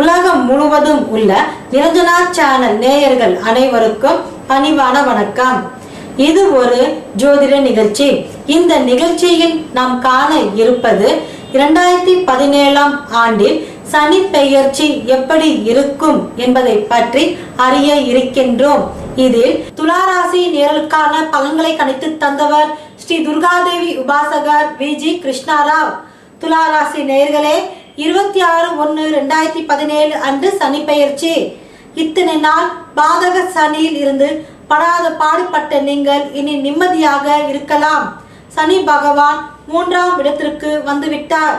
உலகம் முழுவதும் உள்ள நிரஞ்சனா சேனல் நேயர்கள் அனைவருக்கும் பணிவான வணக்கம். இது ஒரு ஜோதிட நிகழ்ச்சி. இந்த நிகழ்ச்சியில் நாம் காண இருப்பது இரண்டாயிரத்தி பதினேழாம் ஆண்டில் சனி பெயர்ச்சி எப்படி இருக்கும் என்பதை பற்றி அறிய இருக்கின்றோம். இதில் துளாராசி நேரலுக்கான பலன்களை கணித்து தந்தவர் ஸ்ரீ துர்காதேவி உபாசகர் வி ஜி கிருஷ்ணாராவ். துளாராசி நேயர்களே இருபத்தி ஆறு ஒன்று ரெண்டாயிரத்தி பதினேழு அன்று சனி பெயர்ச்சி இத்தனை நாள் பாதக சனியில் இருந்து படாத பாடுபட்ட நீங்கள் இனி நிம்மதியாக இருக்கலாம். சனி பகவான் மூன்றாம் இடத்திற்கு வந்துவிட்டார்.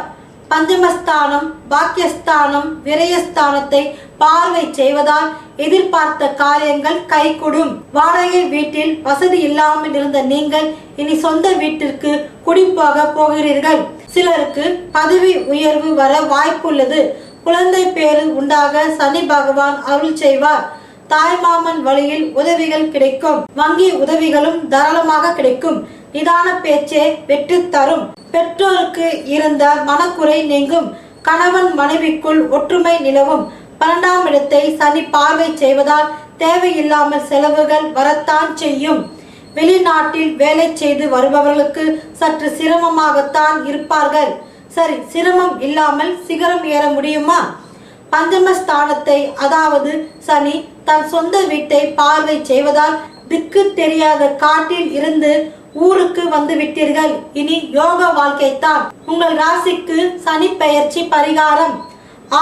பஞ்சமஸ்தானம் பாக்கியஸ்தானம் விரயஸ்தானத்தை பார்வை செய்வதால் எதிர்பார்த்த காரியங்கள் கைகூடும். வாடகை வீட்டில் வசதி இல்லாமல் இருந்த நீங்கள் இனி சொந்த வீட்டிற்கு குடிப்போக போகிறீர்கள். சிலருக்கு பதவி உயர்வு வர வாய்ப்புள்ளது. குழந்தை பேரு உண்டாக சனி பகவான் அருள் செய்வார். தாய்மாமன் வழியில் உதவிகள் கிடைக்கும். வங்கி உதவிகளும் தாராளமாக கிடைக்கும். நிதான பேச்சே வெற்றி தரும். பெற்றோருக்கு இருந்த மனக்குறை நீங்கும். கணவன் மனைவிக்குள் ஒற்றுமை நிலவும். பன்னெண்டாம் இடத்தை சனி பார்வை செய்வதால் தேவையில்லாமல் செலவுகள் வரத்தான் செய்யும். வெளிநாட்டில் வேலை செய்து வருபவர்களுக்கு சற்று சிரமமாகத்தான் இருப்பார்கள். சரி சிரமம் இல்லாமல் சிகரம் ஏற முடியுமா? பஞ்சமஸ்தானத்தை அதாவது சனி தன் சொந்த வீட்டை பார்வை செய்வதால் திக்கு தெரியாத காட்டில் இருந்து ஊருக்கு வந்து விட்டீர்கள். இனி யோக வாழ்க்கை தான் உங்கள் ராசிக்கு சனி பெயர்ச்சி பரிகாரம்.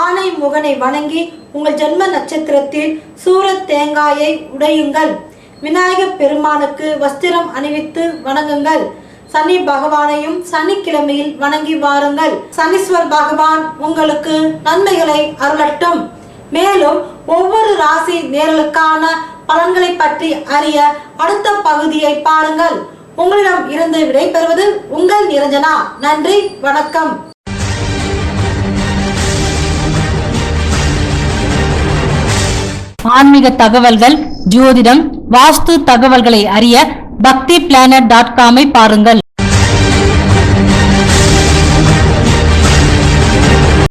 ஆனை முகனை வணங்கி உங்கள் ஜென்ம நட்சத்திரத்தில் சூரத் தேங்காயை உடையுங்கள். விநாயகப் பெருமானுக்கு வஸ்திரம் அணிவித்து வணங்குங்கள். சனி பகவானையும் சனிக்கிழமையில் வணங்கி வாருங்கள். சனீஸ்வர் பகவான் உங்களுக்கு நன்மைகளை அருளட்டும். மேலும் ஒவ்வொரு ராசி நேரலுக்கான பலன்களை பற்றி அறிய அடுத்த பகுதியை பாருங்கள். உங்களிடம் இருந்து விடைபெறுவது உங்கள் நிரஞ்சனா. நன்றி வணக்கம். ஆன்மீக தகவல்கள் ஜோதிடம் வாஸ்து தகவல்களை அறிய பக்தி பிளானட் டாட் காமை பாருங்கள்.